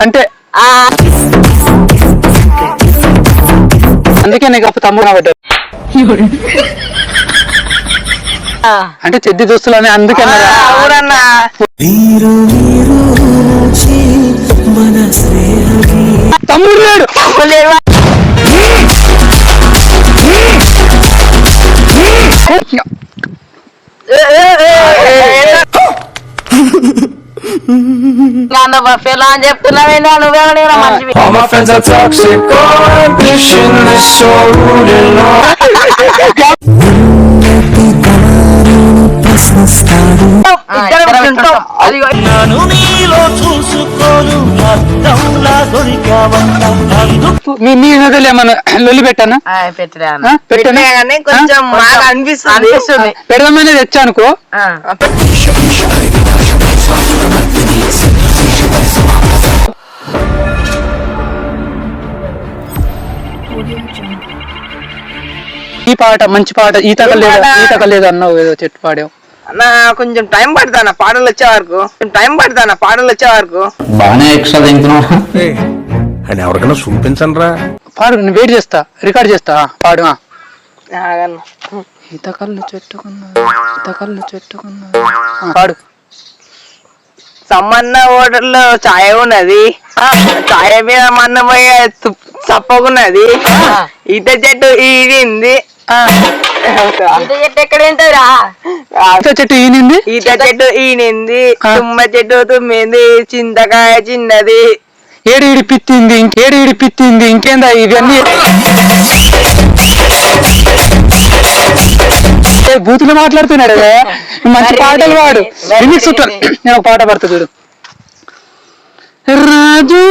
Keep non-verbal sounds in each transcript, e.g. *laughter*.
అంటే ఆ, అందుకే నీకు అప్పుడు తమ్ముడు ఆ, అంటే చెద్ది దోస్తులు అని అందుకే? అవునన్నా. తమ్ముడు లేడు. లేవా? *laughs* అని మంచివి All my friends are toxic, all ambitionless, so rude and low. ఇద్దరం తింటాం. అదిగో. నన్ను నీలో చూసుకోను అద్దంలా దొరికావంట అందుకు మీ నీ నదులు ఏమన్నా లొల్లి పెట్టానా ఆ, పెట్టిరా అన్న. ఆ? పెట్టానా పెట్టినా కానీ కొంచెం ఆ? బాగా అనిపిస్తుంది అనిపిస్తుంది పెడదామనే తెచ్చా అనుకో ఆ. ఈ పాట మంచి పాట ఈతక ఏ లేదా పాట? ఈతక లేదా అన్నావు ఏదో చెట్టు పాడావు. అన్న కొంచెం టైం పడుతుంది పాటలు వచ్చే వరకు? కొంచెం టైం పడుతుంది పాటలు వచ్చే వరకు? బాగానే ఎక్స్ట్రా తింటున్నావు అని ఎవరికైనా చూపించండి రా పాడు నేను వెయిట్ చేస్తా రికార్డ్ చేస్తా ఆ, పాడు ఆ. ఆగన్న. ఈతకల్లు చెట్టుకున్నది ఈతకల్లు చెట్టుకున్నది ఆ, పాడు. సమ్మన్న హోటల్లో ఛాయ్ ఉన్నది. ఛాయ్ మీద మన్న పోయి తుప్- చప్పకున్నది ఈత చెట్టు ఈడింది ఈత చెట్టు ఎక్కడ ఉంటుందిరా ఈత చెట్టు ఈనింది? ఈత చెట్టు ఈనింది. తుమ్మ చెట్టు తుమ్మింది. చింతకాయ చిన్నది. ఏడు ఈడి పిత్తింది ఇంకేడు ఈడి పిత్తింది ఇంకేందా ఇవన్నీ? ఏ, బూతులు మాట్లాడుతున్నాడు. మంచి పాటలు వాడు రిమిక్స్ నేను ఒక పాట పడతా చూడు. రాజు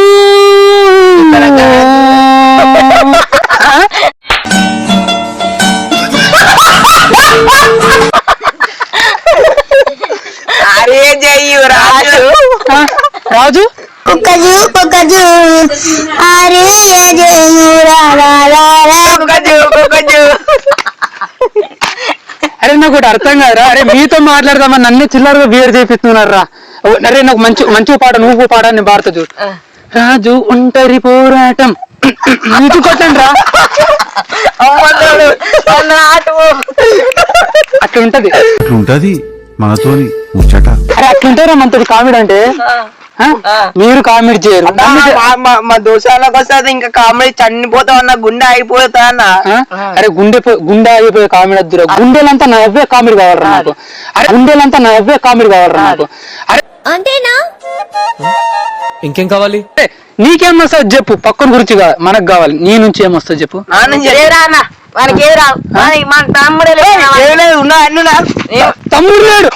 అరే జయ్యు రాజు? రాజు కుక్కజు కుక్కజు. అరే కుక్కజు కుక్కజు. అరే నాకు ఒకటి అర్థం కాదురా. అరే మీతో మాట్లాడదామని నన్నే చిల్లరగా బిహేవ్ చేపిస్తున్నారా? అరే నాకు మంచి మంచి పాట నువ్వు పాట నేను పాడతా చూడు రాజు ఒంటరి పోరాటం. నీటి కొట్టండి రా. అమ్మన్నాడు అన్నాటు అట్లా ఉంటది. ఉంటది మనతోని ముచ్చట. అరే అట్లుంటారా మనతో కామెడీ అంటే? ఆ? మీరు కామెడీ చేయరు. మా- మా- మా దోషాలకు వస్తుంది ఇంకా కామెడీ చనిపోతా అన్న గుండె అయిపోతా అన్న? అరే గుండె గుండె అయిపోయే కామెడీ వద్దురా. గుండెలంతా నవ్వే కామెడీ కావాలరా నాకు? అరే గుండెలంతా నవ్వే కామెడీ కావాలరా నాకు? అరే అంతేనా? ఇంకేం కావాలి? నీకేం వస్తుంది చెప్పు. పక్కన గురించి కాదు మనకు కావాలి. నీ నుంచి ఏం వస్తుంది చెప్పు. వానికి ఏది రావు మన తమ్ముడే లేదు ఉన్నా అన్ను తమ్ముడు లేడు.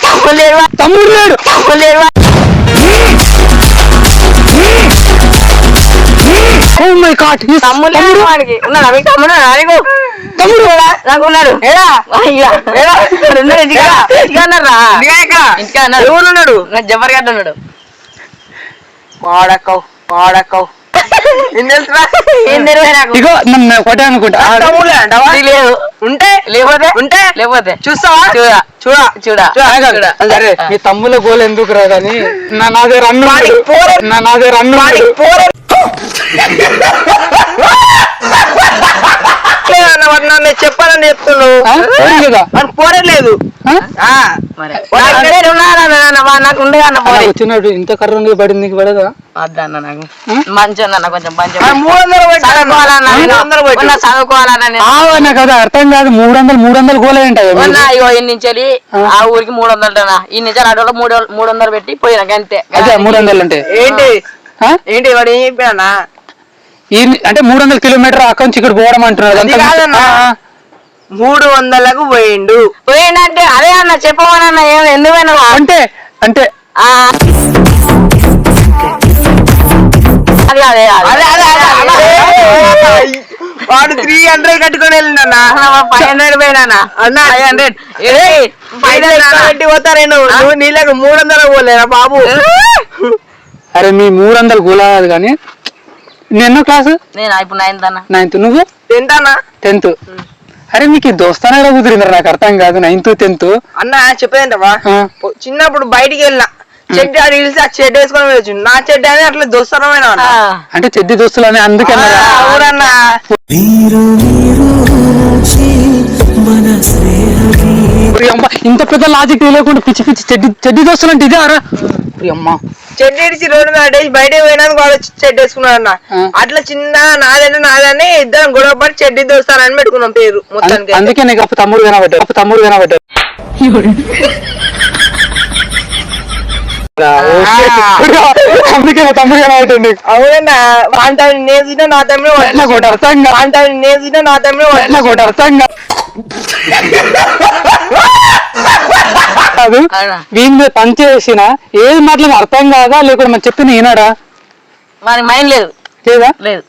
తమ్ముడు లేడు. లేవా? ఓ మై గాడ్ తమ్ముడు లేడు ఉన్నాడా? మీకు తమ్ముడు? నాలుగు తమ్ముడు? నాకు ఉన్నాడు ఏడా? ఏడా? ఉన్నాడు ఇంటికా ఇంటికా అన్నారా ఇంటికా అన్నారు ఎవరు ఉన్నాడు నాకు గడ్డ ఉన్నాడు. వాడకవు వాడకవు ఇగో నన్ను ఒకటే అనుకుంటా. లేదు ఉంటే? లేకపోతే? ఉంటే? లేకపోతే? చూస్తావా? చూడా. చూడా? చూడా. ఆగాలి. అరే మీ తమ్ముల గోలు ఎందుకు రా కానీ నా నా దగ్గర అన్ను. పోరే. నా నా దగ్గర అన్ను ఉన్నాడు. *laughs* చెప్పాలని చెప్తున్నావు. పోరలేదు ఆ? నాకు ఉండే అన్న పోరే. నాకు వచ్చినట్టు ఇంత కర్ర ఉంది పడింది నీకు పడదా? నాకు? ఆ? మంచి కొంచెం చదువుకోవాలన్నా అది అర్థం కాదు. మూడు వందలు మూడు వందలు ఇగో ఆ? ఊరికి మూడు వందలు ఈ నుంచి అడవులో మూడు మూడు వందలు పెట్టి పోయినా అంతే అదే మూడు వందలు అంటే. ఏంటి? ఏంటి? వాడు ఏం చెప్పానా ఈ అంటే మూడు వందల కిలోమీటర్ అక్కడి నుంచి ఇక్కడ పోవడం అంటున్నారు. మూడు వందలకు పోయిండు. పోయిండంటే అదే అన్న చెప్పమన్న ఏం ఎందుకు పోయినావు? అంటే అంటే. ఆ. అది అదే అదే. వాడు త్రీ హండ్రెడ్ కట్టుకొని వెళ్ళిందన్న ఫైవ్ హండ్రెడ్ పోయినా అన్న. ఫైవ్ హండ్రెడ్ ఫైవ్ హండ్రెడ్ పోతా నేను నువ్వు నీళ్ళకు మూడు వందలు పోలేరా బాబు? అరే మీ మూడు వందలు గోలా కాదు కానీ ఎన్నో క్లాసు నేను ఇప్పుడు నైన్త్ అన్న. నైన్త్ నువ్వు? టెన్త్ అన్న. టెన్త్ అరే మీకు దోస్తానే కుదిరింది నాకు అర్థం కాదు. నైన్త్ టెన్త్ అన్న చెప్పేదంటవా చిన్నప్పుడు బయటికి వెళ్ళిన. చెడ్డ రీల్స్ ఆ చెడ్డ వేసుకొని వెళ్ళొచ్చు. నా చెడ్డ అని అట్లా దోస్తరమైన అంటే చెడ్డి దోస్తులు అని అందుకే అన్నారా? అవునన్నా. ఓరి అమ్మ, ఇంత పెద్ద లాజిక్ లేకుండా పిచ్చి పిచ్చి చెడ్డి చెడ్డి దోస్తులు అంటే ఇదే అరా అమ్మ చెడ్డ ఇడిచి రోడ్డు మీద అడ్డేసి బయట పోయినందుకు వచ్చి చెడ్డ వేసుకున్నాడు అన్న. అట్లా చిన్న నాదంటే నాదని ఇద్దరం గొడవ పడి చెడ్డి దోస్తారని పెట్టుకున్నాం పేరు మొత్తానికి. అందుకే నీకు అప్పుడు తమ్ముడు కనబడ్డా అప్పుడు తమ్ముడు కనబడ్డా ఓ shit. అందుకే నా తమ్ముడు కనబడ్డాడు నీకు. అవునన్నా వాంట నేను చూసినా నా తమ్ముడు నేను చూసినా నా తమ్ముడు నాకు ఒకటి అర్థం కాదు. కాదు? వీని మీద పని చేసిన ఏది మాట్లాడిన అర్థం కాదా? లేకుండా మనం చెప్పిన ఈనాడా వానికి మైండ్ లేదు. లేదా? లేదు.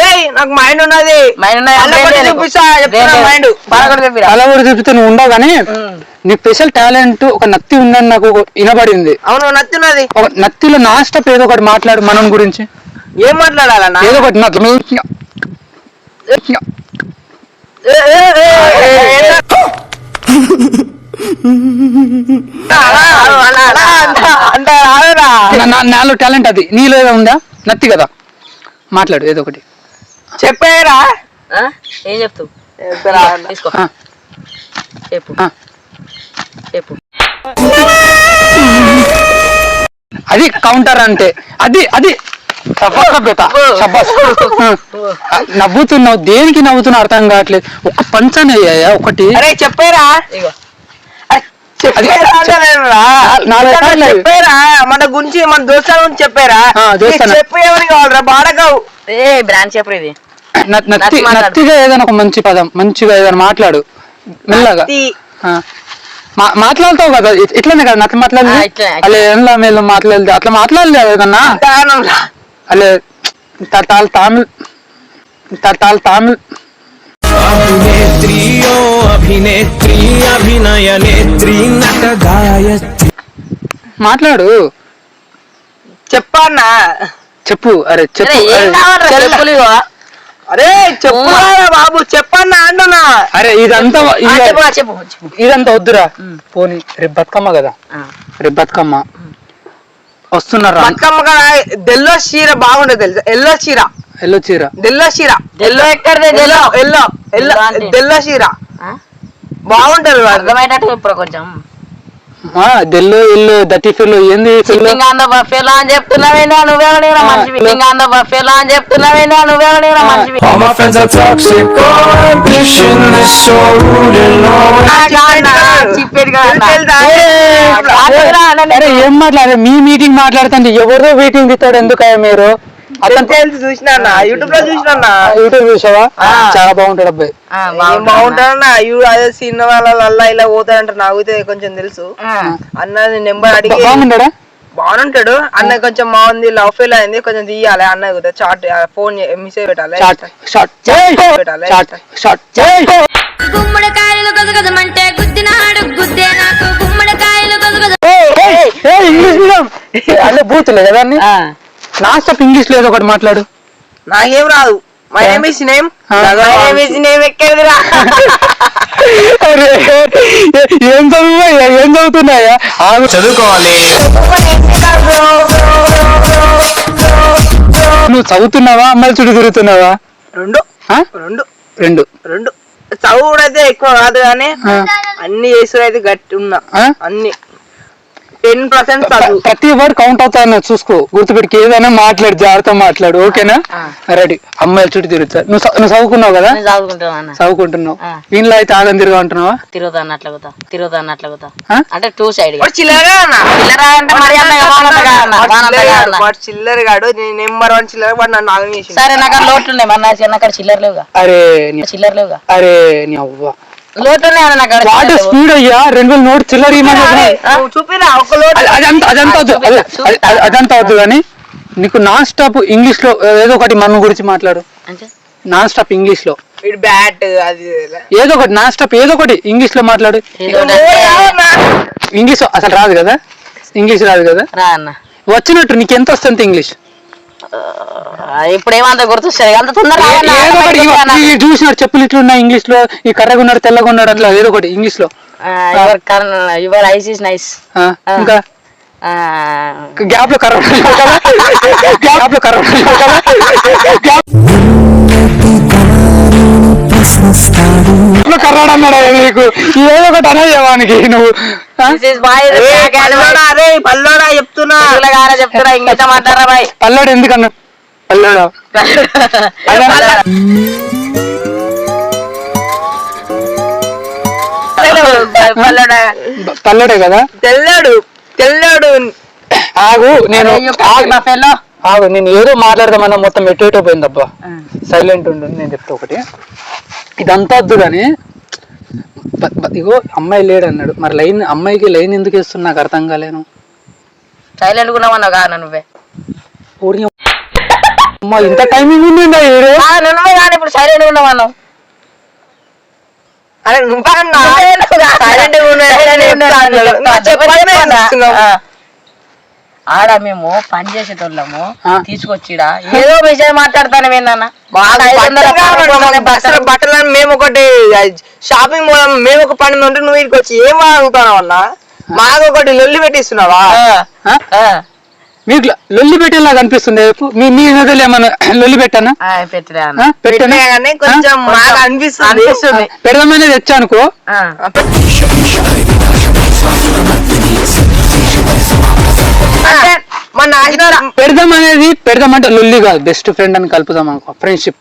ఏయ్ నాకు మైండ్ ఉన్నది. మైండ్ ఉన్నది. చూపిస్తా చెప్తున్నా. మైండ్. అలా కూడా చూపితే నువ్వు ఉండవు కానీ నీ స్పెషల్ టాలెంట్ ఒక నత్తి ఉందని నాకు వినబడింది అవును నచ్చున్నది ఒక నత్తిలో నా స్టెప్ ఏదో ఒకటి మాట్లాడు మనం గురించి. ఏం మాట్లాడాలన్నా? ఏదో ఒకటి నత్తి నాలో టాలెంట్ అది. నీలో ఏదో ఉందా? నత్తి కదా. మాట్లాడు ఏదో ఒకటి. చెప్పేరా. ఆ? ఏం చెప్తావు. తీసుకో. చెప్పు. అది కౌంటర్ అంటే. అది అది నవ్వుతున్నావు. దేనికి నవ్వుతున్నావు అర్థం కావట్లేదు. ఒక పంచనే ఒకటి. అరే చెప్పేరా. ఇగో. చెప్పేరా. చెప్పేరా. మన గురించి మన దోస్తాల గురించి చెప్పారా. చెప్పేయమని కావాలరా? బాడకావు. ఏ బ్రాండ్ చెప్పు ఇది. నత్తిగా ఏదైనా ఒక మంచి పదం మంచిగా ఏదైనా మాట్లాడు. మెల్లగా. మాట్లాడతావు కదా. ఇట్- ఇట్లనే కదా. నత్తి ఇట్లనే, అలా మేలు మాట్లాడలేదు అట్లా మాట్లాడలేదు ఏదన్నా. అలే తాల్ తమిళ్ తాల్ తమిళ్. అభినేత్రి ఓ అభినేత్రి అభినయ నేత్రి నట గాయత్రి. మాట్లాడు. చెప్పన్నా చెప్పు అరే చెప్పు అరే, చెప్పురా బాబు చెప్పన్నా అంటున్నా. అరే ఇదంతా ఇది- చెప్పు చెప్పు చెప్పు. ఇదంతా వద్దురా. పోనీ రేపు బతుకమ్మ కదా. ఆ. రేపు బతుకమ్మ. వస్తున్నారా బతుకమ్మ కదా దెల్లో చీర బాగుండదు తెలుసా? ఎల్లో చీర. ఎల్లో చీర. దెల్లో చీర. Yellow ఎక్కడిదే? Yellow yellow yellow yellow yellow చీర? బాగుంటది వాడు అర్థమయ్యేటట్టు ఇప్పుడు కొంచెం. దెల్లు ఇల్లు దట్టి ఏంది ఫిల్లు సిట్టింగ్ ఆన్ ద బఫేలో అని చెప్తున్నావేందా నువ్వెవడేరా మనిషివి సిట్టింగ్ ఆన్ ద బఫేలో అని చెప్తున్నావేందా నువ్వెవడేరా మనిషివి All my friends are toxic, so rude and ఏం మాట్లాడారు? మీ మీటింగ్ మాట్లాడుతుంటే ఎవరిదో మీటింగ్ తీస్తాడు ఎందుకయ్యా మీరు? చూసినా అన్న యూట్యూబ్లో చూసినా. అన్న. యూట్యూబ్ చూసావా? చాలా బాగుంటాడు అబ్బాయి. బాగుంటాడన్న యూ అదే సినిమా వాళ్ళ ఇలా పోతాడంట నాకైతే కొంచెం తెలుసు. అన్న నెంబర్ అడిగి బాగుంటాడా? బాగుంటాడు. అన్న కొంచెం బాగుంది లవ్ ఫెయిల్ అయింది కొంచెం తీయాలి. అన్న కుదా చాట్ ఫోన్ మెసేజ్ పెట్టాలి. గుమ్మడికాయలు గజగజమంటే గుద్దినాడు గుద్దే నాకు గుమ్మడికాయలు గజగజ ఇంగ్లీష్ మీడియం. *laughs* అంటే బూతులే కదా అన్ని? ఆ. లాస్ట్ ఆఫ్ ఇంగ్లీష్లో ఏదో ఒకటి మాట్లాడు. నాకేం రాదు. My name is name. My name is name ఎక్కడిదిరా అరే ఏం చదువు ఏం చదువుతున్నాయా. చదువుకోవాలి. నువ్వు చదువుతున్నావా? అమ్మాయిల చుట్టూ తిరుగుతున్నావా? రెండు? రెండు. రెండు. రెండు. చదువుడు అయితే ఎక్కువ కాదు కానీ. అన్ని చేసుడు అయితే గట్టి ఉన్నా? అన్ని. టెన్ పర్సెంట్ చదువు. ప్రతి వర్డ్ కౌంట్ అవుతా చూసుకో. గుర్తుపెట్టుకు ఏదైనా మాట్లాడు జాగ్రత్త మాట్లాడు ఓకేనా? రెడీ. అమ్మాయిల చుట్టూ తిరుగుతారు నువ్వు నువ్వు చదువుకున్నావు కదా? చదువుకుంటున్నావు. వీళ్ళలో అయితే ఆగం తిరుగు అంటున్నావా? తిరుగుతా అన్నట్లుగుతా తిరుగుతా అన్నట్లుగుతా ఆ? అంటే టూ సైడ్ చిల్లర నెంబర్ వన్ చిల్లర వాడు నన్ను ఆగం చేసి సరే నాకు అక్కడ లోట్లు ఉన్నాయి మరి నా చిన్న అక్కడ చిల్లర లేవుగా. అరే నీ- చిల్లర లేవుగా. అరే నీ అవ్వ. లోట్లు ఉన్నాయి అన్న నాకు అక్కడ వాట్ చిల్లర. లేవు. స్పీడ్ అయ్యా? రెండు వేల నోట్ చిల్లర ఇవ్వమని చూపిరా ఒక లోటు అది- అదంతా అదంతా అదంతా వద్దు కానీ నీకు నాన్ స్టాప్ ఇంగ్లీష్లో ఏదో ఒకటి మన గురించి మాట్లాడు. అంటే? నాన్ స్టాప్ ఇంగ్లీష్లో. వీడు బ్యాట్ అది. ఏదో ఒకటి నాన్ స్టాప్ ఏదో ఒకటి ఇంగ్లీష్లో మాట్లాడు. ఇంగ్లీష్ అసలు రాదు కదా? ఇంగ్లీష్ రాదు కదా? రా అన్న వచ్చినట్టు నీకు ఎంత వస్తుంది ఇంగ్లీష్ ఆ, ఇప్పుడు ఏమంత గుర్తొస్తుంది అంత తొందరగా చూసినాడు చెప్పులు ఇట్లున్నాయి ఇంగ్లీష్లో ఈ కర్రగా ఉన్నాడు తెల్లగా ఉన్నాడు అట్లా ఏదో ఒకటి ఇంగ్లీష్లో యువర్ ఐస్ ఇస్ నైస్. ఇంకా? ఆ, గ్యాప్లో కర్ర గ్యాప్లో కర్ర గ్యాప్ లో కర్రాడు అన్నాడు? నీకు ఏదో ఒకటి అనేవానికి నువ్వు? పల్లోడా చెప్తున్నా. తెలుగులోగానే చెప్తున్నా ఇంగ్లీష్ మాట్లాడరా బాయ్? పల్లాడు ఎందుకు అన్నాడు పల్లాడు. పల్లెడా. కదా? తెల్లాడు తెల్లాడు. ఆగు నేను ఆగు, బఫెలో ఆగు నేను ఏదో మాట్లాడదామన్నా మొత్తం ఎటు ఎటో పోయిందబ్బా సైలెంట్ ఉండు నేను చెప్తా ఒకటి. ఇదంతా వద్దు కానీ బ- బ- ఇగో అమ్మాయి లేడు అన్నాడు మరి లైన్ అమ్మాయికి లైన్ ఎందుకు వేస్తున్నా నాకు అర్థం కాలేను సైలెంట్ ఉన్నామన్నావు కాదు నువ్వే. ఊరి అమ్మ ఇంత టైమింగ్ ఉండిందా ఏడు ఆ, నువ్వే కానీ ఇప్పుడు సైలెంట్ ఉన్నామన్నావు అరే నువ్వన్నా? Silent గా ఉన్నాడు, నేను చెప్తా అన్నాడు. నా చెప్పగానే చేస్తున్నావు. ఆడ మేము పని చేసేటోళ్ళము. తీసుకొచ్చిడా. ఏదో విషయం మాట్లాడతాను ఏందన్న బట్టలు మేము ఒకటి షాపింగ్ పోదాం మేము ఒక పని ఉంటే నువ్వు ఇక్కడికి వచ్చి ఏం అడుగుతావు అన్న? మాకు ఒకటి లొల్లి పెట్టిస్తున్నావా? మీకు లొల్లి పెట్టేలాగా అనిపిస్తుంది చెప్పు. మీ మీ నదులు ఏమన్నా లొల్లి పెట్టానా? పెట్టానా? కొంచెం అనిపిస్తుంది. అనిపిస్తుంది. పెడదామనే తెచ్చా అంటే పెడదాం అనేది పెడదామంటే లొల్లి కాదు. బెస్ట్ ఫ్రెండ్ అని కలుపుదాం అనుకో. ఫ్రెండ్షిప్.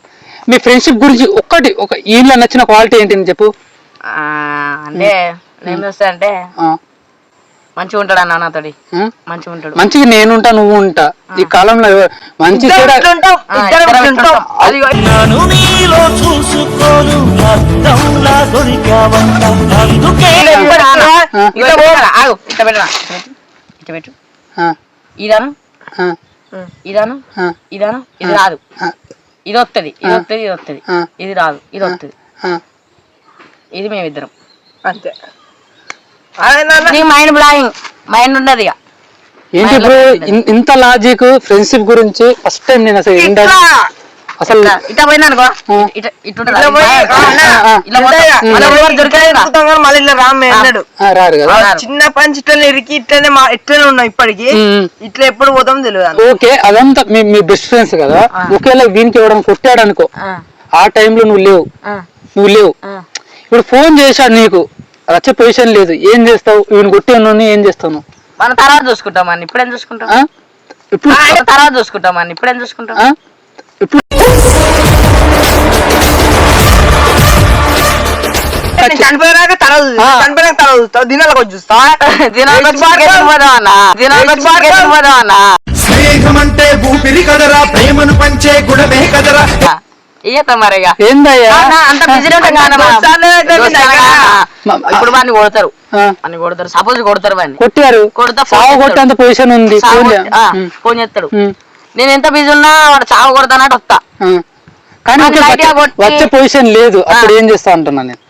మీ ఫ్రెండ్షిప్ గురించి ఒక్కటి ఒక ఈలో నచ్చిన క్వాలిటీ ఏంటి అని చెప్పు. ఆ, అంటే నేను చూస్తా అంటే ఆ, మంచిగా ఉంటాడు అన్న నాతోడి? మంచిగా ఉంటాడు. మంచిగా నేను ఉంటా నువ్వు ఉంటా. ఈ కాలంలో మంచి. ఇట్లా పెట్టు. ఆ, ఇదాను? ఇదాను? ఇదాను? ఇది రాదు. ఇది వస్తుంది ఇది వస్తుంది ఇది వస్తుంది. ఇది రాదు. ఇది వస్తుంది. ఇది మేమిద్దరం. అంతే. మైండ్ బ్లాయింగ్ మైండ్ ఉండదు ఇక. ఏంటి ఇప్పుడు ఇంత లాజిక్ ఫ్రెండ్షిప్ గురించి ఫస్ట్ టైం నేను అసలు అసలు ఇట్లా ఇట్లా పోయింది అనుకో. ఇట్లా ఇట్లా ఇట్లా ఇట్లా మళ్ళీ ఇలా రామ్మే అన్నాడు రారు కదా. చిన్న పంచి ఇట్లనే ఇరికి ఇట్లనే ఇట్లనే ఉన్నాం ఇప్పటికి. ఇట్లా ఎప్పుడు పోతాం తెలియదు. ఓకే అదంతా మీ మీ బెస్ట్ ఫ్రెండ్స్ కదా. ఒకేలా వీనికి ఇవ్వడం కొట్టాడు అనుకో ఆ. టైంలో నువ్వు లేవు. నువ్వు లేవు. ఇప్పుడు ఫోన్ చేశాడు నీకు రచ్చ పొజిషన్ లేదు. ఏం చేస్తావు? ఈయన కొట్టి ఉన్నాను ఏం చేస్తావు నువ్వు? మన తర్వాత చూసుకుంటాం అన్న. ఇప్పుడేం చూసుకుంటాం? ఇప్పుడు తర్వాత చూసుకుంటాం ఇప్పుడేం చూసుకుంటాం? ఆ? ఇప్పుడు చనిపోయాక చూస్తా. చనిపోయాక *laughs* దినాలకు వచ్చి దినాలకు వచ్చి ఊపిరి కదరా ప్రేమను పంచే గుణమే కదరా. ఇయ్యతాం ఏందయ్యా? అంత బిజీ. ఇప్పుడు వాడిని కొడతారు. కొడతారు. సపోజ్ కొడతారు వాడిని. కొట్టారు. కొడతా. కొట్టేంత పొజిషన్ ఉంది. ఫోన్ చేస్తాడు. నేను ఎంత బిజీ ఉన్నా వాడు చావు కొడతానట్టు వస్తా. కానీ వచ్చే- కొట్టి- వచ్చే పొజిషన్ లేదు. అప్పుడు ఏం చేస్తా అంటున్నా నేను?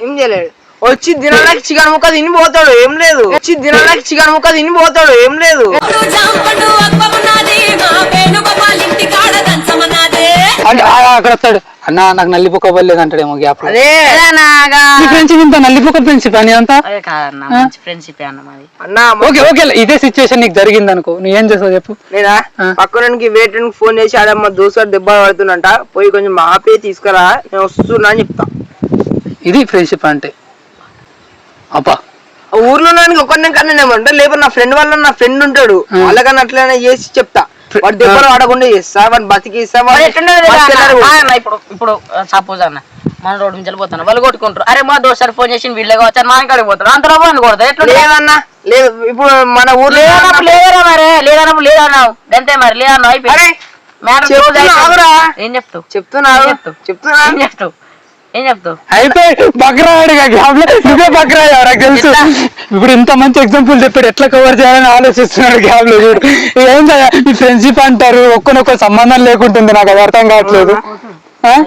ఏం చేయలేడు. వచ్చి దినాలకి చికెన్ ముక్క తిని పోతాడు ఏం లేదు. వచ్చి దినాలకి చికెన్ ముక్క తిని పోతాడు ఏం లేదు. జాంపండు అప్పమన్నది మా పేను గోపాలింటి కాడ దంచమన్నది. అంటే అక్కడ వస్తాడు. అన్న నాకు నల్లిపోక పర్లేదు అంటాడేమో గ్యాప్ అదే. ఫ్రెండ్షిప్ ఇంత నల్లిపోక ఫ్రెండ్షిప్ అని అంతా అదే కాదన్న మంచి ఫ్రెండ్షిప్ అన్న ఓకే ఓకే ఇదే సిచ్యువేషన్ నీకు జరిగింది అనుకో నువ్వు ఏం చేస్తావు చెప్పు. నేనా ఆ. పక్కనకి వేటకి ఫోన్ చేసి ఆడమ్మ దోసారి దెబ్బ పడుతున్నంట పోయి కొంచెం ఆపే తీసుకురా. నేను వస్తున్నా అని చెప్తా. ఇది ఫ్రెండ్షిప్ అంటే. అబ్బా. ఊర్లో ఉన్నానికి ఒకరిని కన్నా ఏమంటా లేకపోతే నా ఫ్రెండ్ వల్ల నా ఫ్రెండ్ ఉంటాడు. వాళ్ళకన్నా అట్లనే చేసి చెప్తా. వాడు దెబ్బలు పడకుండా చేస్తా వాడు. అన్న, ఇప్పుడు ఇప్పుడు సపోజ్ అన్న మన రోడ్డు నుంచి వెళ్ళిపోతాను వాళ్ళు కొట్టుకుంటారు. అరే మా దోస్తారు ఫోన్ చేసి వీళ్ళే వచ్చారు మా ఇంటికి పోతారు అంతలో అని కొడతారు ఎట్లా లేదన్నా లేదు ఇప్పుడు మన ఊర్లో లేదన్నప్పుడు లేదరా మరి? లేదన్నప్పుడు లేదన్నావు. అంతే మరి లేదన్నావు ఆగురా. ఏం చెప్తావు? చెప్తున్నా చెప్తున్నా ఏం చెప్తావు? ఏం చెప్తావు? అయిపోయి బక్రాడిగా నువ్వే నాకు తెలుసు. ఇప్పుడు ఇంత మంచి ఎగ్జాంపుల్ చెప్పాడు. ఎట్లా కవర్ చేయాలని ఆలోచిస్తున్నాడు గ్యాప్లో చూడు. ఈ ఫ్రెండ్షిప్ అంటారు. ఒక్కనొక్క సంబంధం లేకుంటుంది. నాకు అది అర్థం కావట్లేదు. ఆ?